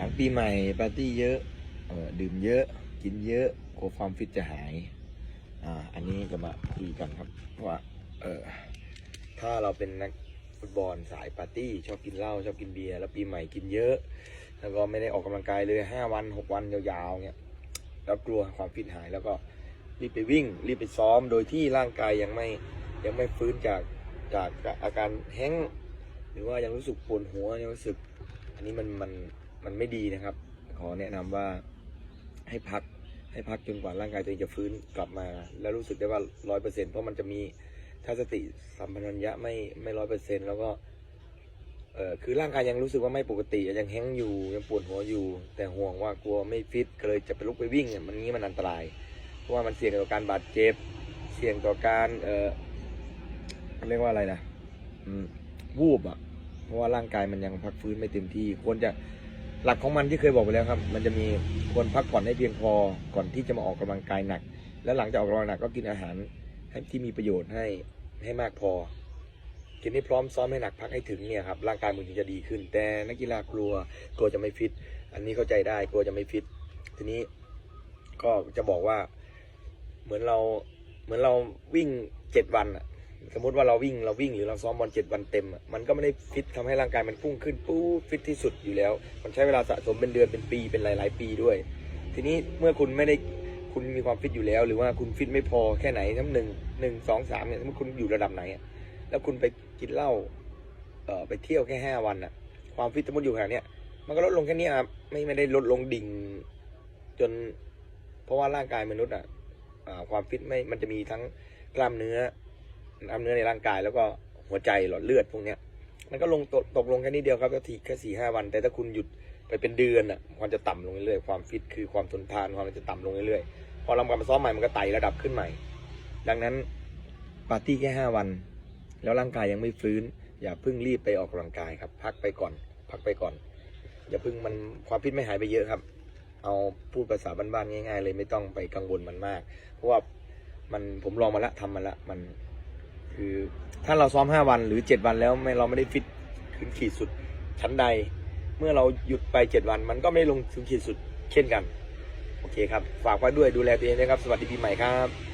ลังปีใหม่ปาร์ตี้เยอะเออดื่มเยอะกินเยอะกลัวความฟิตจะหายอ่าอันนี้จะมาคุยกันครับว่าเออถ้าเราเป็นนักฟุตบอลสายปาร์ตี้ชอบกินเหล้าชอบกินเบียร์แล้วปีใหม่กินเยอะ แล้วก็ไม่ได้ออกกำลังกายเลยห้าวันหกวันยาวๆเงี้ยแล้วกลัวความฟิตหายแล้วก็รีบไปวิ่งรีบไปซ้อมโดยที่ร่างกายยังไม่ยังไม่ฟื้นจากจากอาการแห้ง หรือว่ายังรู้สึกปวดหัวยังรู้สึก อันนี้มันมัน มันไม่ดีนะครับ ขอแนะนำว่าให้พักให้พักจนกว่าร่างกายตัวเองจะฟื้นกลับมา แล้วรู้สึกได้ว่าร้อยเปอร์เซ็นเพราะมันจะมีถ้าสติสัมปชัญญะไม่ไม่ร้อยเปอร์เซ็นแล้วก็เออคือร่างกายยังรู้สึกว่าไม่ปกติยังแห้งอยู่ยังปวดหัวอยู่ แต่ห่วงว่ากลัวไม่ฟิตก็เลยจะไปลุกไปวิ่งเนี่ยมันงี้มันอันตราย เพราะว่ามันเสี่ยงต่อการบาดเจ็บ เสี่ยงต่อการเออเรียกว่าอะไรนะอืมวูบอะเพราะว่าร่างกายมันยังพักฟื้นไม่เต็มที่ควรจะ หลักของมันที่เคยบอกไปแล้วครับ มันจะมีควรพักผ่อนให้เพียงพอก่อนที่จะมาออกกำลังกายหนัก แล้วหลังจากออกกำลังหนักก็กินอาหารให้ที่มีประโยชน์ให้ให้มากพอ กินให้พร้อมซ้อมให้หนักพักให้ถึงเนี่ยครับร่างกายมันถึงจะดีขึ้น แต่นักกีฬากลัวกลัวจะไม่ฟิต อันนี้เข้าใจได้กลัวจะไม่ฟิต ทีนี้ก็จะบอกว่า เหมือนเราเหมือนเราวิ่งเจ็ดวันอะ สมมติว่าเราวิ่งเราวิ่งหรือเราซ้อมบอลเจ็ดวันเต็มมันก็ไม่ได้ฟิตทำให้ร่างกายมันพุ่งขึ้นปู๊ฟิตที่สุดอยู่แล้ว มันใช้เวลาสะสมเป็นเดือนเป็นปีเป็นหลาย ๆ ปีด้วย ทีนี้เมื่อคุณไม่ได้คุณมีความฟิตอยู่แล้ว หรือว่าคุณฟิตไม่พอแค่ไหนทั้งหนึ่งหนึ่งสองสามเนี่ยเมื่อคุณอยู่ระดับไหนแล้วคุณไปกินเหล้าเอ่อไปเที่ยวแค่ห้าวันอะความฟิตสมมติอยู่ขนาดเนี้ยมันก็ลดลงแค่นี้ครับไม่ไม่ได้ลดลงดิ่งจน เพราะว่าร่างกายมนุษย์อะอ่าความฟิตไม่มันจะมีทั้งกล้ามเนื้อ กล้าเนื้อในร่างกายแล้วก็หัวใจหลอดเลือดพวกเนี้ย มันก็ลงตกตกลงแค่นี้เดียวครับก็ทีแค่สี่ห้าวัน แต่ถ้าคุณหยุดไปเป็นเดือนอะมันจะต่ำลงเรื่อยๆความฟิตคือความทนทานความมันจะต่ำลงเรื่อยๆพอเรากลับมาซ้อมใหม่มันก็ไต่ระดับขึ้นใหม่ ดังนั้นปาร์ตี้แค่ห้าวัน แล้วร่างกายยังไม่ฟื้น อย่าเพิ่งรีบไปออกกำลังกายครับ พักไปก่อน พักไปก่อน อย่าเพิ่งมันความฟิตไม่หายไปเยอะครับ เอาพูดภาษาบ้านๆง่าย ๆ เลยไม่ต้องไปกังวลมันมาก เพราะว่ามันผมลองมาละทำมาละมัน คือถ้าเราซ้อมห้าวันหรือเจ็ดวันแล้วไม่เราไม่ได้ฟิตถึงขีดสุดชั้นใด เมื่อเราหยุดไปเจ็ดวัน มันก็ไม่ลงถึงขีดสุดเช่นกัน โอเคครับ ฝากไว้ด้วยดูแลตัวเองนะครับ สวัสดีปีใหม่ครับ